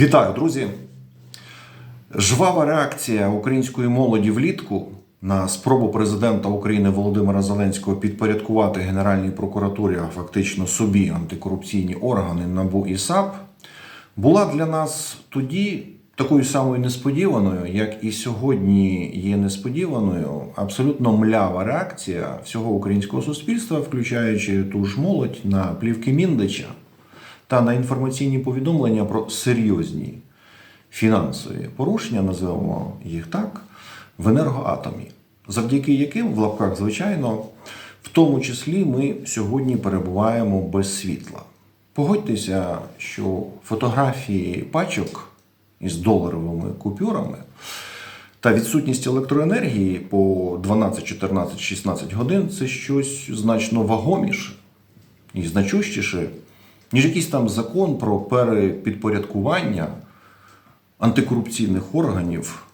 Вітаю, друзі! Жвава реакція української молоді влітку на спробу президента України Володимира Зеленського підпорядкувати Генеральній прокуратурі, а фактично собі антикорупційні органи НАБУ і САП, була для нас тоді такою самою несподіваною, як і сьогодні є несподіваною абсолютно млява реакція всього українського суспільства, включаючи ту ж молодь на плівки Міндича та на інформаційні повідомлення про серйозні фінансові порушення, називаємо їх так, в енергоатомі, завдяки яким, в лапках, звичайно, в тому числі ми сьогодні перебуваємо без світла. Погодьтеся, що фотографії пачок із доларовими купюрами та відсутність електроенергії по 12, 14, 16 годин це щось значно вагоміше і значущіше, ніж якийсь там закон про перепідпорядкування антикорупційних органів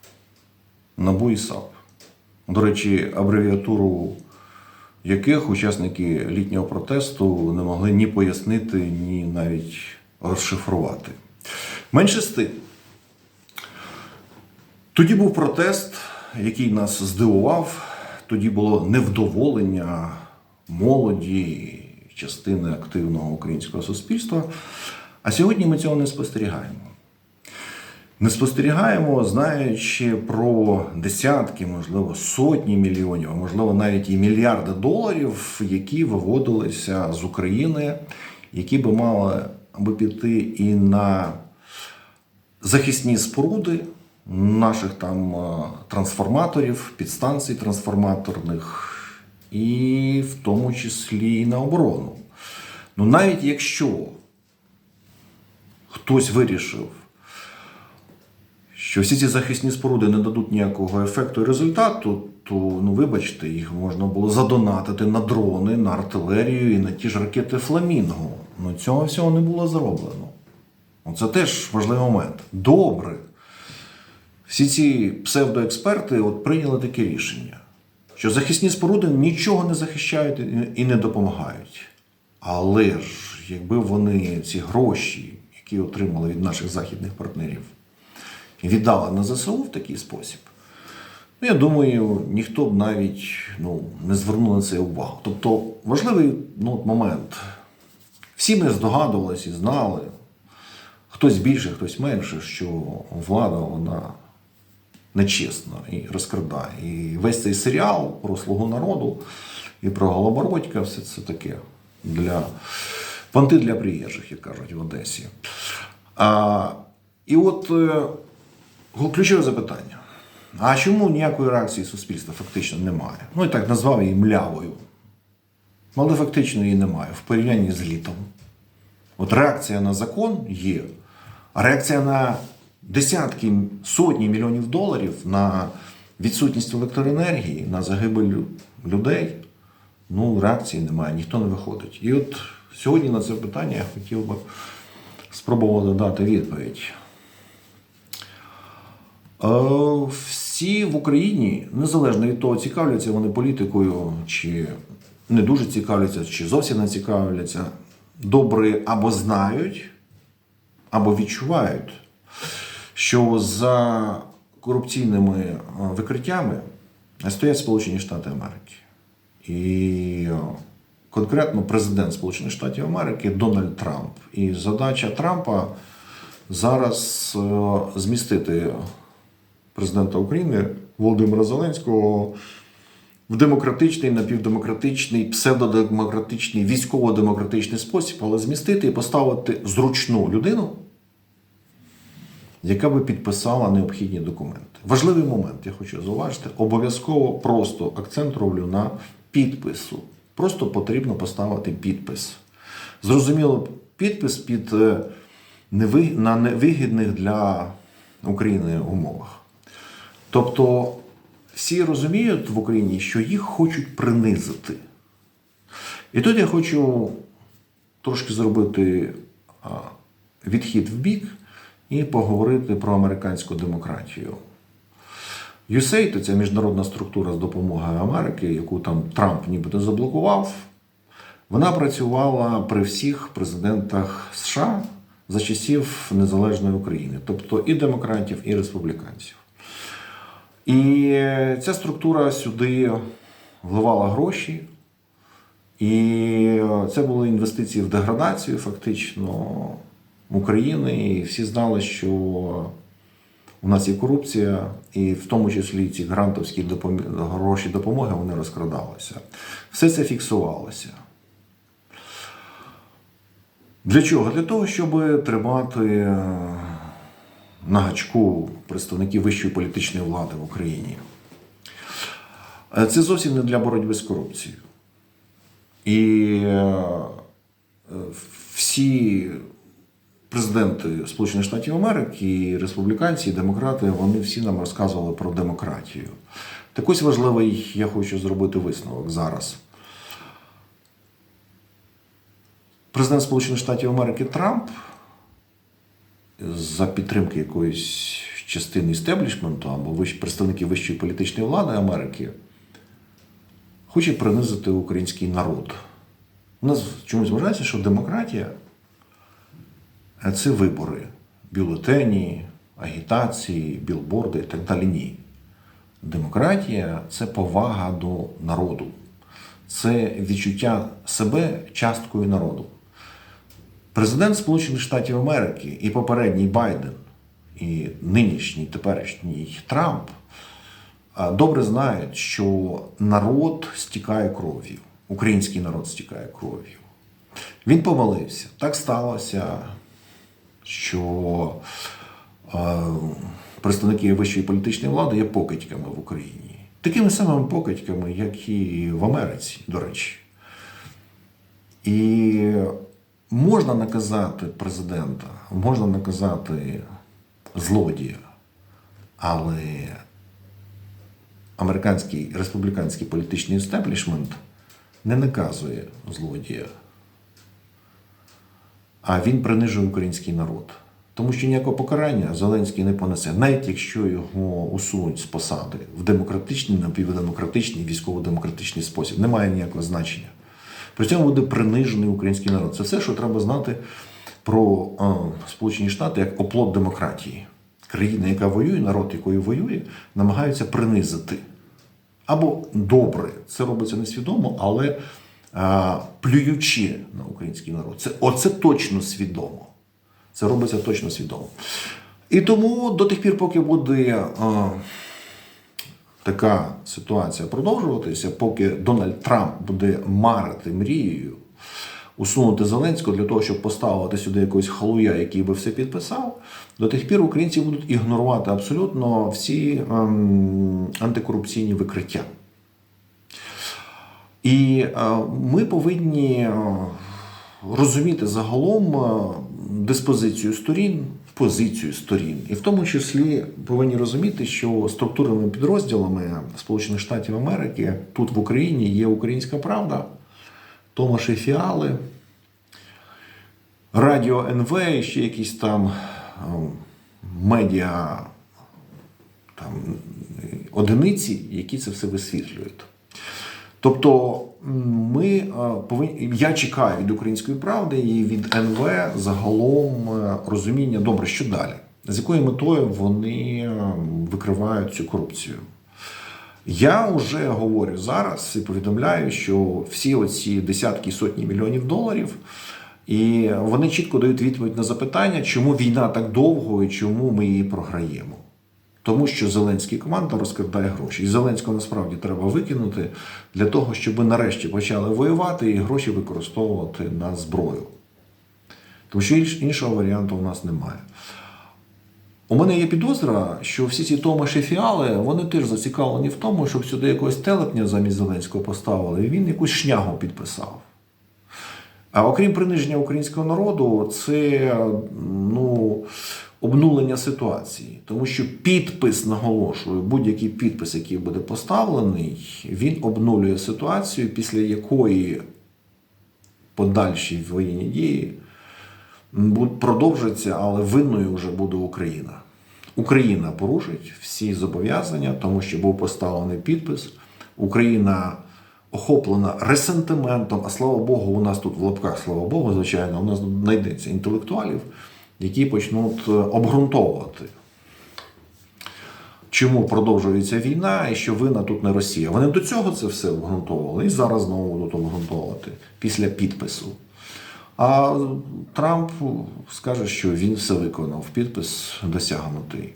НАБУ і САП. До речі, абревіатуру яких учасники літнього протесту не могли ні пояснити, ні навіть розшифрувати. Менше з тим, тоді був протест, який нас здивував. Тоді було невдоволення молоді, частини активного українського суспільства. А сьогодні ми цього не спостерігаємо. Не спостерігаємо, знаючи про десятки, можливо, сотні мільйонів, а можливо, навіть і мільярди доларів, які виводилися з України, які би мали би піти і на захисні споруди наших там е, трансформаторів, підстанцій трансформаторних, і в тому числі і на оборону. Ну, навіть якщо хтось вирішив, що всі ці захисні споруди не дадуть ніякого ефекту і результату, то ну вибачте, їх можна було задонатити на дрони, на артилерію і на ті ж ракети Фламінго. Ну цього всього не було зроблено. Це теж важливий момент. Добре. Всі ці псевдоексперти от прийняли таке рішення, захисні споруди нічого не захищають і не допомагають. Але ж, якби вони ці гроші, які отримали від наших західних партнерів, віддали на ЗСУ в такий спосіб, ну, я думаю, ніхто б навіть ну, не звернув на це увагу. Тобто важливий ну, момент. Всі ми здогадувалися і знали, хтось більше, хтось менше, що влада вона нечесна і розкрадає. І весь цей серіал про слугу народу і про Голобородька, все це таке для понти для приїжджих, як кажуть в Одесі. А, і от е, ключове запитання. А чому ніякої реакції суспільства фактично немає? Ну і так назвав її млявою. Але фактично її немає в порівнянні з літом. От реакція на закон є, а реакція на десятки, сотні мільйонів доларів на відсутність електроенергії, на загибель людей, ну, реакції немає, ніхто не виходить. І от сьогодні на це питання я хотів би спробувати дати відповідь. Е, Всі в Україні, незалежно від того, цікавляться вони політикою, чи не дуже цікавляться, чи зовсім не цікавляться, добре або знають, або відчувають, що за корупційними е, викриттями стоять Сполучені Штати Америки. І е, конкретно президент Сполучених Штатів Америки Дональд Трамп. І задача Трампа зараз е, змістити президента України Володимира Зеленського в демократичний, напівдемократичний, псевдодемократичний, військово-демократичний спосіб, але змістити і поставити зручну людину, яка би підписала необхідні документи. Важливий момент, я хочу зауважити, обов'язково просто акцент роблю на підпису. Просто потрібно поставити підпис. Зрозуміло, підпис під е, на невигідних для України умовах. Тобто всі розуміють в Україні, що їх хочуть принизити. І тут я хочу трошки зробити відхід в бік і поговорити про американську демократію. USAID – це міжнародна структура з допомогою Америки, яку там Трамп нібито заблокував. Вона працювала при всіх президентах США за часів незалежної України, тобто і демократів, і республіканців. І ця структура сюди вливала гроші, і це були інвестиції в деградацію, фактично, України. І всі знали, що у нас є корупція, і в тому числі ці грантовські допомі- гроші допомоги вони розкрадалися. Все це фіксувалося. Для чого? Для того, щоб тримати на гачку представників вищої політичної влади в Україні. Е, Це зовсім не для боротьби з корупцією. І е, всі президенти Сполучених Штатів Америки, і республіканці, і демократи, вони всі нам розказували про демократію. Так ось важливий, я хочу зробити висновок зараз. Президент Сполучених Штатів Америки Трамп за підтримки якоїсь частини істеблішменту або представників вищої політичної влади Америки хоче принизити український народ. У нас чомусь вважається, що демократія це вибори, бюлетені, агітації, білборди і так далі. Ні. Демократія це повага до народу, це відчуття себе часткою народу. Президент Сполучених Штатів Америки і попередній Байден, і нинішній теперішній Трамп добре знають, що народ стікає кров'ю, український народ стікає кров'ю. Він помилився. Так сталося, що е, представники вищої політичної влади є покидьками в Україні. Такими самими покидьками, як і в Америці, до речі. І можна наказати президента, можна наказати злодія, але американський республіканський політичний істеблішмент не наказує злодія, а він принижує український народ. Тому що ніякого покарання Зеленський не понесе, навіть якщо його усунуть з посади в демократичний, напівдемократичний, військово-демократичний спосіб, немає ніякого значення. При цьому буде принижений український народ. Це все, що треба знати про е, Сполучені Штати як оплот демократії. Країна, яка воює, народ, якої воює, намагаються принизити. Або добре, це робиться несвідомо, але плюючи на український народ. Це, оце точно свідомо. Це робиться точно свідомо. І тому до тих пір, поки буде е, така ситуація продовжуватися, поки Дональд Трамп буде марити мрією усунути Зеленського для того, щоб поставити сюди якогось халуя, який би все підписав, до тих пір українці будуть ігнорувати абсолютно всі ем, антикорупційні викриття. І е, ми повинні е, розуміти загалом е, диспозицію сторін, позицію сторін, і в тому числі повинні розуміти, що структурними підрозділами Сполучених Штатів Америки тут в Україні є Українська Правда, Томаші Фіали, Радіо НВ, ще якісь там е, медіа там, одиниці, які це все висвітлюють. Тобто ми е, повинні, я чекаю від української правди і від НВ загалом е, розуміння, добре, що далі, з якою метою вони е, викривають цю корупцію. Я вже говорю зараз і повідомляю, що всі оці десятки і сотні мільйонів доларів, і вони чітко дають відповідь на запитання, чому війна так довго і чому ми її програємо. Тому що Зеленський команда розкрадає гроші. І Зеленського насправді треба викинути для того, щоб нарешті почали воювати і гроші використовувати на зброю. Тому що іншого варіанту у нас немає. У мене є підозра, що всі ці Томаші фіали вони теж зацікавлені в тому, щоб сюди якогось телепня замість Зеленського поставили, і він якусь шнягу підписав. А окрім приниження українського народу, це ну, обнулення ситуації. Тому що підпис, наголошую, будь-який підпис, який буде поставлений, він обнулює ситуацію, після якої подальші воєнні дії продовжаться, але винною вже буде Україна. Україна порушить всі зобов'язання, тому що був поставлений підпис. Україна охоплена ресентиментом, а слава Богу, у нас тут в лапках, слава Богу, звичайно, у нас знайдеться інтелектуалів, які почнуть е, обґрунтовувати. Чому продовжується війна і що вина тут не Росія? Вони до цього це все обґрунтовували і зараз знову будуть обґрунтовувати після підпису. А Трамп скаже, що він все виконав, підпис досягнутий.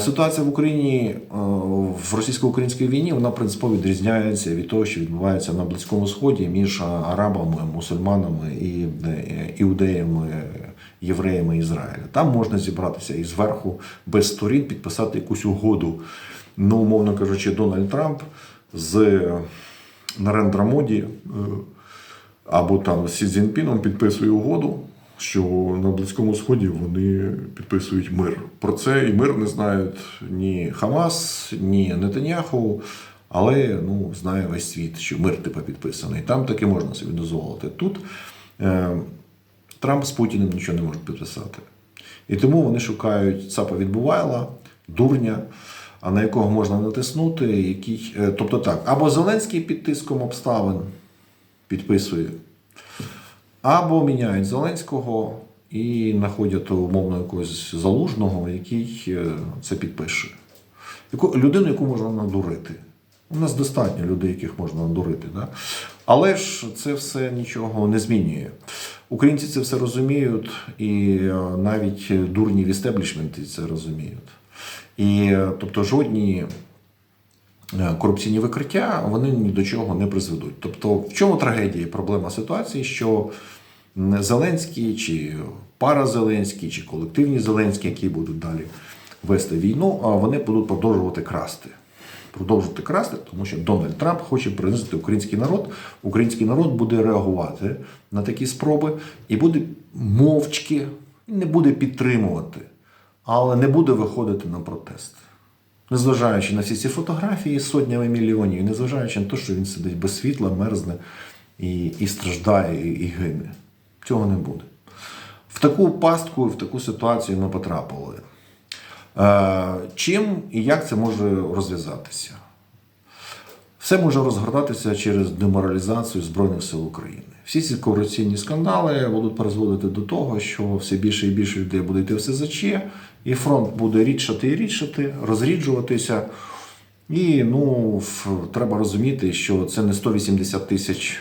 Ситуація в Україні е, в російсько-українській війні вона принципово відрізняється від того, що відбувається на Близькому Сході між арабами, мусульманами і іудеями, євреями Ізраїля. Там можна зібратися і зверху без сторін підписати якусь угоду. Ну, умовно кажучи, Дональд Трамп з Нарендра Моді е, або там з Сі Цзіньпіном підписує угоду, що на Близькому Сході вони підписують мир. Про це і мир не знають ні Хамас, ні Нетаньяху, але ну, знає весь світ, що мир типу підписаний. Там таки можна собі дозволити. Тут е, Трамп з Путіним нічого не може підписати. І тому вони шукають цапа відбувайла, дурня, а на якого можна натиснути, який, е, тобто так, або Зеленський під тиском обставин підписує, або міняють Зеленського і знаходять умовно якогось залужного, який е, це підпише. Яку, людину, яку можна надурити. У нас достатньо людей, яких можна надурити. Да? Але ж це все нічого не змінює. Українці це все розуміють, і е, навіть дурні в істеблішменті це розуміють. І е, тобто жодні е, корупційні викриття вони ні до чого не призведуть. Тобто, в чому трагедія і проблема ситуації, що Зеленський, чи пара Зеленський, чи колективні Зеленські, які будуть далі вести війну, вони будуть продовжувати красти. Продовжувати красти, тому що Дональд Трамп хоче принизити український народ. Український народ буде реагувати на такі спроби і буде мовчки, не буде підтримувати, але не буде виходити на протест. Незважаючи на всі ці фотографії сотнями мільйонів, незважаючи на те, що він сидить без світла, мерзне і, і страждає, і, і гине. Цього не буде. В таку пастку, в таку ситуацію ми потрапили. Е, Чим і як це може розв'язатися? Все може розгортатися через деморалізацію Збройних сил України. Всі ці корупційні скандали будуть призводити до того, що все більше і більше людей буде йти в СЗЧ, і фронт буде рідшати і рідшати, розріджуватися. І ну, треба розуміти, що це не 180 тисяч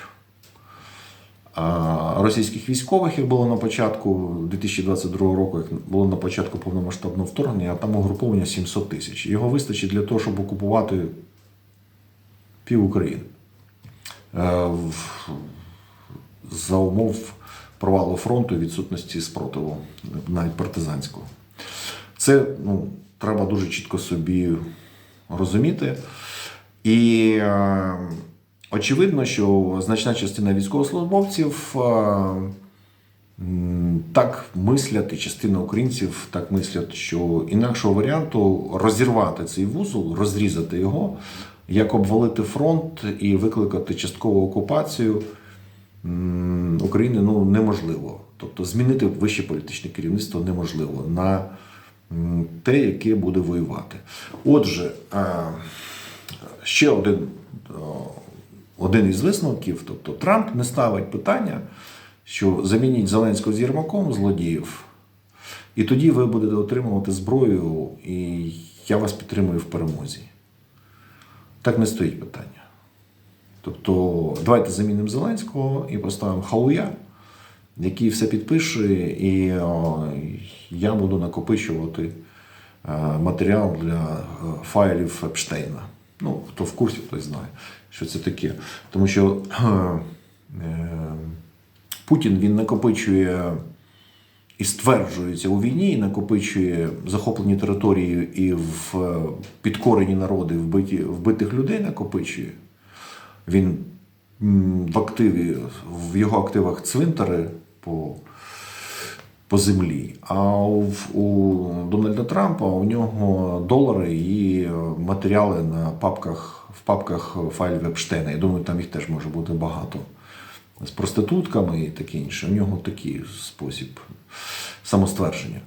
російських військових, як було на початку 2022 року, як було на початку повномасштабного вторгнення, а там угруповання 700 тисяч. Його вистачить для того, щоб окупувати пів України. Е, За умов провалу фронту і відсутності спротиву, навіть партизанського. Це ну, треба дуже чітко собі розуміти. І е, очевидно, що значна частина військовослужбовців е, так мислять, і частина українців так мислять, що інакшого варіанту розірвати цей вузол, розрізати його, як обвалити фронт і викликати часткову окупацію України ну, неможливо. Тобто змінити вище політичне керівництво неможливо на те, яке буде воювати. Отже, е, ще один, о, один із висновків, тобто Трамп не ставить питання, що замініть Зеленського з Єрмаком злодіїв, і тоді ви будете отримувати зброю, і я вас підтримую в перемозі. Так не стоїть питання. Тобто, давайте замінимо Зеленського і поставимо Халуя, який все підпише, і я буду накопичувати е, матеріал для е, файлів Епштейна. Ну, хто в курсі, той знає, що це таке. Тому що е, Путін він накопичує і стверджується у війні, і накопичує захоплені території і в е, підкорені народи, вбиті, вбитих людей накопичує. Він в активі, в його активах цвинтари по, по землі. А у, у Дональда Трампа у нього долари і е, матеріали на папках, в папках файлів Епштейна. Я думаю, там їх теж може бути багато. З проститутками і таке інше. У нього такий спосіб самоствердження.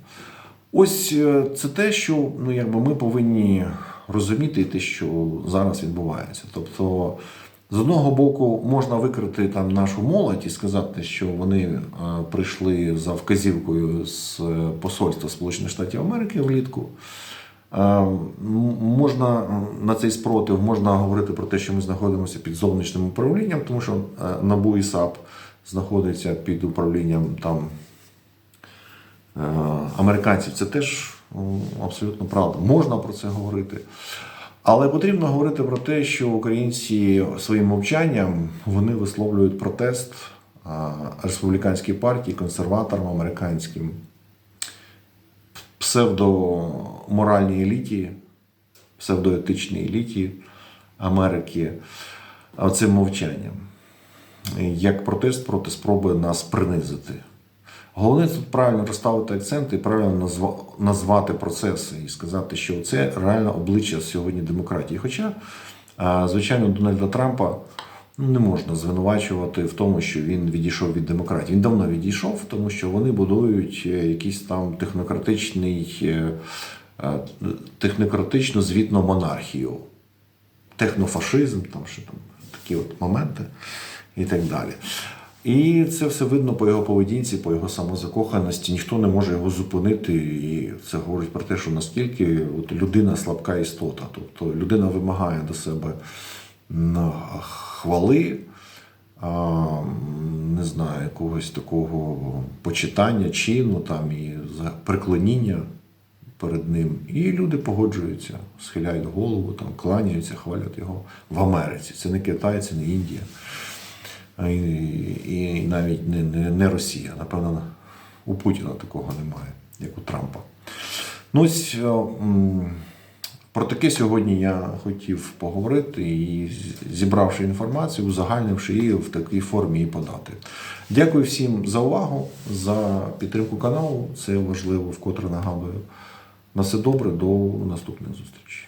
Ось е, це те, що ну, якби ми повинні розуміти, те, що зараз відбувається. Тобто З одного боку, можна викрити там нашу молодь і сказати, що вони е, прийшли за вказівкою з е, посольства Сполучених Штатів Америки влітку. Е, Можна на цей спротив можна говорити про те, що ми знаходимося під зовнішнім управлінням, тому що НАБУ і САП знаходиться під управлінням там американців. Це теж абсолютно правда. Можна про це говорити. Але потрібно говорити про те, що українці своїм мовчанням вони висловлюють протест республіканській партії, консерваторам американським, псевдоморальній еліті, псевдоетичній еліті Америки цим мовчанням як протест проти спроби нас принизити. Головне тут правильно розставити акценти і правильно назвати процеси і сказати, що це реально обличчя сьогодні демократії. Хоча, звичайно, Дональда Трампа ну, не можна звинувачувати в тому, що він відійшов від демократії. Він давно відійшов, тому що вони будують е, якийсь там технократичний, е, е, технократичну звітну монархію технофашизм, там що там такі от моменти і так далі. І це все видно по його поведінці, по його самозакоханості. Ніхто не може його зупинити. І це говорить про те, що наскільки от людина слабка істота. Тобто людина вимагає до себе хвали, не знаю, якогось такого почитання, чину там і преклоніння перед ним. І люди погоджуються, схиляють голову, там, кланяються, хвалять його в Америці. Це не Китай, це не Індія. І, і навіть не, не, не Росія. Напевно, у Путіна такого немає, як у Трампа. Ну, ось е, про таке сьогодні я хотів поговорити і зібравши інформацію, узагальнивши її в такій формі і подати. Дякую всім за увагу, за підтримку каналу. Це важливо, вкотре нагадую. На все добре, до наступних зустрічей.